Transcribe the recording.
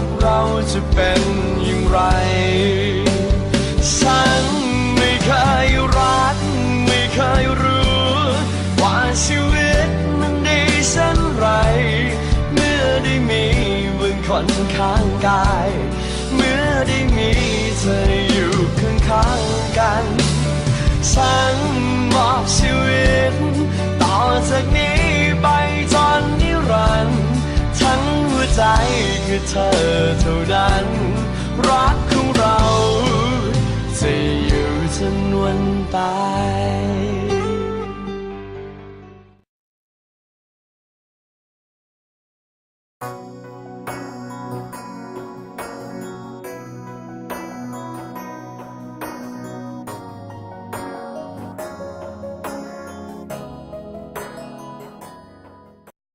กเราจะเป็นอย่างไร ฉันไม่เคยรัก ไม่เคยรู้ ว่าชีวิตมันดีเช่นไร เมื่อได้มีมึงคนข้างกาย เมื่อได้มีเธออยู่ข้างข้างๆกัน ฉัน คือเธอเท่านั้น รักของเรา จะอยู่จนวันตาย